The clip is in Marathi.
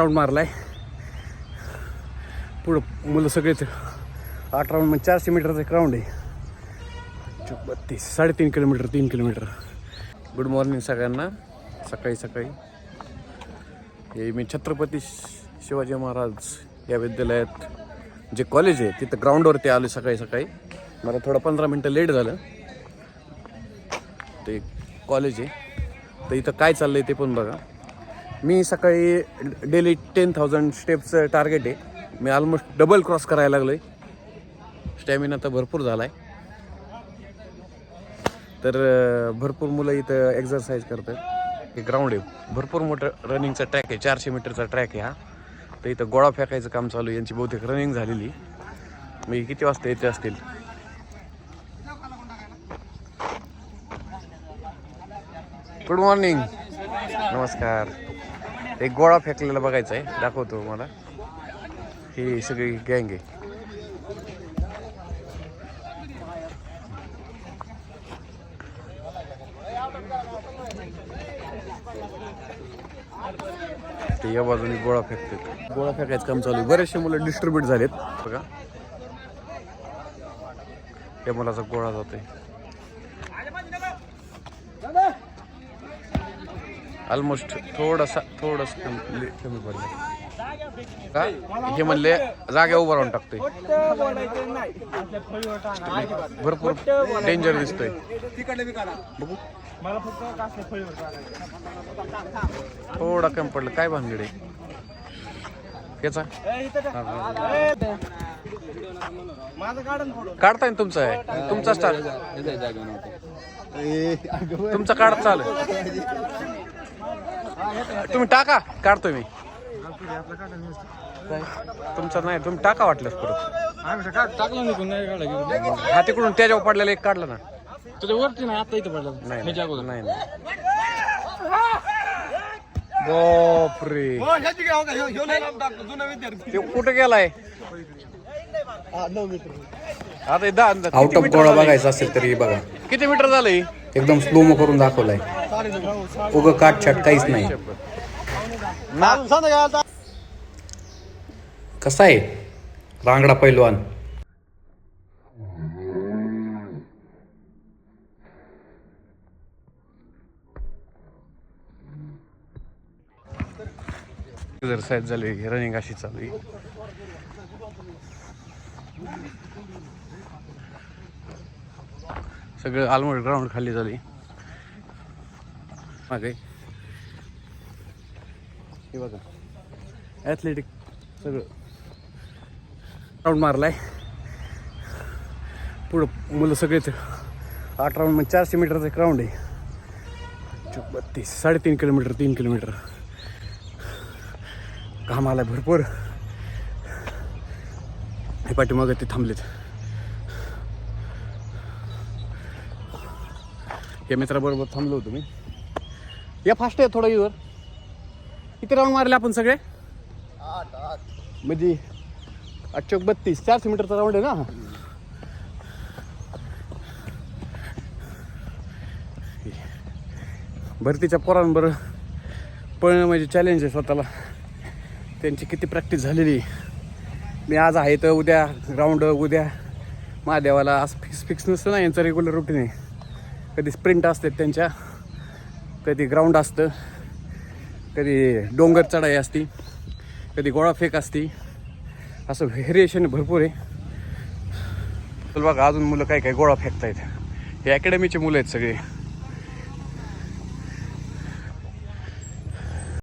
राऊंड मारलाय. पुढं मुलं सगळेच आठ राऊंड म्हणजे चारशे मीटरचा एक राऊंड आहे. बत्तीस साडेतीन किलोमीटर तीन किलोमीटर गुड मॉर्निंग सगळ्यांना. सकाळी सकाळी. हे मी छत्रपती शिवाजी महाराज या विद्यालयात जे कॉलेज आहे तिथं ग्राउंडवरती आलो सकाळी सकाळी. मला थोडं पंधरा मिनटं लेट झालं. ते कॉलेज आहे. तर इथं काय चाललं आहे ते पण बघा. मी सकाळी डेली टेन थाउजंड स्टेपचं टार्गेट आहे. मी ऑलमोस्ट डबल क्रॉस करायला लागलो आहे स्टॅमिना तर भरपूर झाला आहे तर भरपूर मुलं इथं एक्झरसाईज करतात. हे ग्राउंड आहे. भरपूर मोठं रनिंगचा ट्रॅक आहे. चारशे मीटरचा ट्रॅक आहे हा. तर इथं गोळा फेकायचं काम चालू आहे. यांची बहुतेक रनिंग झालेली. मी किती वाजता येते असतील? गुड मॉर्निंग नमस्कार. एक गोळा फेकलेला बघायचा आहे. दाखवतो मला ही सगळी गँग आहे. ते या बाजूने गोळा फेकतात गोळा फेकायचं काम चालू आहे. बरेचसे मुलं डिस्ट्रीब्यूट झालेत. बघा. या मुलाचा गोळा जातोय. ऑलमोस्ट थोडासा थोडस कमी कमी पडलं. का? हे म्हणले जाग्या उभं राहून टाकतोय. भरपूर डेंजर दिसतोय. बघू. थोडा कमी पडलं. काय भानगड आहे? याचा? काढताय ना तुमचं आहे तुमचा स्टार तुमचा काढ चाल. तुम्ही टाका काढतोय मी? तुमचा नाही तुम्ही टाका वाटलं परत. टाकलं नाही हा तिकडून त्याच्यावर पडलेला एक काढला ना. तुझ्या वरती नाही आता इथं पडलं नाही नाही नाही. बापरे. ते कुठं गेलाय? आता हे दहा आउट ऑफ गोळा बघायचा असेल तरी बघा. किती मीटर झालंय? एकदम स्लोमो करून दाखवलाय. उग काट छाट काहीच नाही कसा आहे? रांगडा पैलवान. एक्सरसाइज झाली रनिंग अशी चालू आहे. सगळं ऑलमोस्ट ग्राउंड खाली झाली. मागे. हे बघा. ॲथलेटिक सगळं. राऊंड मारलाय. पुढं मुलं सगळेच आठ राऊंड म्हणजे चारशे मीटरचा एक राऊंड आहे. बत्तीस साडेतीन किलोमीटर तीन किलोमीटर घाम आलाय भरपूर. हे पाठीमागं ते थांबलेत. या मित्राबरोबर थांबलो होतो मी. या फास्ट आहे थोडं इवर किती राऊंड मारले आपण सगळे? म्हणजे आठशे बत्तीस चारशे मीटरचा राऊंड आहे ना? भरतीच्या पोरांबरोबर पळणं म्हणजे चॅलेंज आहे स्वतःला. त्यांची किती प्रॅक्टिस झालेली मी आज आहे तर उद्या राऊंड उद्या महादेवाला आज फिक्स फिक्स नसतं ना यांचं रेग्युलर रुटीन आहे. कधी स्प्रिंट असतात त्यांच्या. कधी ग्राउंड असतं कधी डोंगर चढाई असती कधी गोळा फेक असती. असं व्हेरिएशन भरपूर आहे. तर बघा अजून मुलं काय काय गोळा फेकतायत. हे अकॅडमीचे मुलं आहेत सगळे.